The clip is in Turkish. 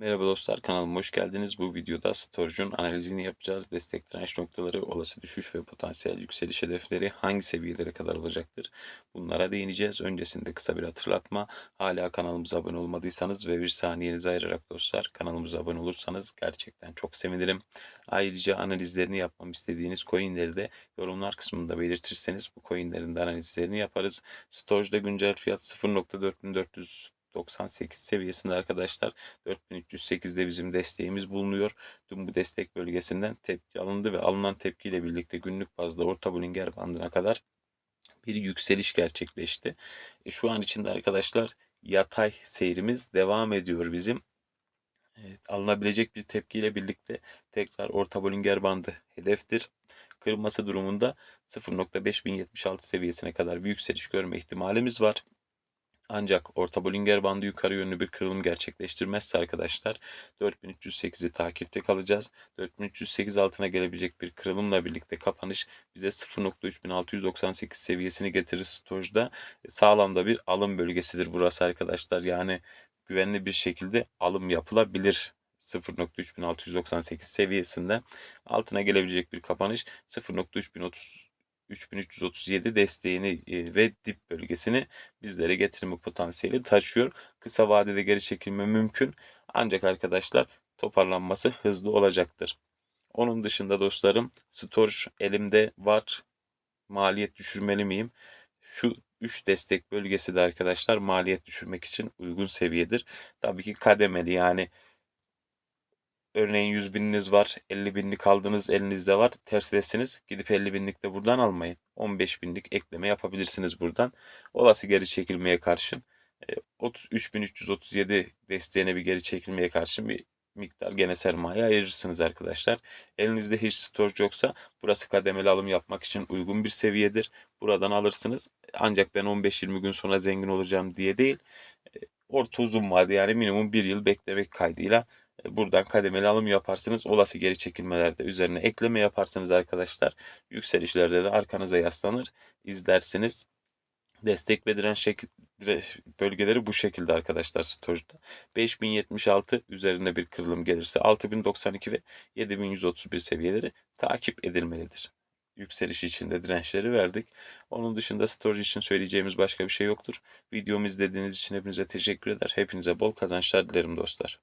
Merhaba dostlar kanalıma hoş geldiniz. Bu videoda Storage'un analizini yapacağız. Destek direnç noktaları, olası düşüş ve potansiyel yükseliş hedefleri hangi seviyelere kadar olacaktır? Bunlara değineceğiz. Öncesinde kısa bir hatırlatma. Hala kanalımıza abone olmadıysanız ve bir saniyenizi ayırarak dostlar kanalımıza abone olursanız gerçekten çok sevinirim. Ayrıca analizlerini yapmam istediğiniz coinleri de yorumlar kısmında belirtirseniz bu coinlerin de analizlerini yaparız. Storage'da güncel fiyat 0.4400 98 seviyesinde arkadaşlar. 4308'de bizim desteğimiz bulunuyor. Dün bu destek bölgesinden tepki alındı ve alınan tepkiyle birlikte günlük bazda orta Bollinger bandına kadar bir yükseliş gerçekleşti. E, şu an içinde arkadaşlar yatay seyrimiz devam ediyor bizim. Evet, alınabilecek bir tepkiyle birlikte tekrar orta Bollinger bandı hedeftir. Kırılması durumunda 0.5076 seviyesine kadar bir yükseliş görme ihtimalimiz var. Ancak orta Bollinger bandı yukarı yönlü bir kırılım gerçekleştirmezse arkadaşlar 4308'i takipte kalacağız. 4308 altına gelebilecek bir kırılımla birlikte kapanış bize 0.3698 seviyesini getirir Storage'da. Sağlam da bir alım bölgesidir burası arkadaşlar. Yani güvenli bir şekilde alım yapılabilir 0.3698 seviyesinde altına gelebilecek bir kapanış 0.3030 3337 desteğini ve dip bölgesini bizlere getirme potansiyeli taşıyor. Kısa vadede geri çekilme mümkün. Ancak arkadaşlar toparlanması hızlı olacaktır. Onun dışında dostlarım storage elimde var. Maliyet düşürmeli miyim? Şu 3 destek bölgesi de arkadaşlar maliyet düşürmek için uygun seviyedir. Tabii ki kademeli yani Örneğin 100 bininiz var, 50 binlik aldınız elinizde var. Terslesiniz. Gidip 50 binlik de buradan almayın. 15 binlik ekleme yapabilirsiniz buradan. Olası geri çekilmeye karşın 3337 desteğine bir geri çekilmeye karşın bir miktar gene sermaye ayırırsınız arkadaşlar. Elinizde hiç storage yoksa burası kademeli alım yapmak için uygun bir seviyedir. Buradan alırsınız. Ancak ben 15-20 gün sonra zengin olacağım diye değil. Orta uzun vade yani minimum bir yıl beklemek kaydıyla Buradan kademeli alım yaparsınız. Olası geri çekilmelerde üzerine ekleme yaparsınız arkadaşlar. Yükselişlerde de arkanıza yaslanır. izlersiniz. Destek ve direnç şekil, bölgeleri bu şekilde arkadaşlar Storage'da. 5076 üzerinde bir kırılım gelirse 6092 ve 7131 seviyeleri takip edilmelidir. Yükseliş için de dirençleri verdik. Onun dışında storage için söyleyeceğimiz başka bir şey yoktur. Videomu izlediğiniz için hepinize teşekkür eder. Hepinize bol kazançlar dilerim dostlar.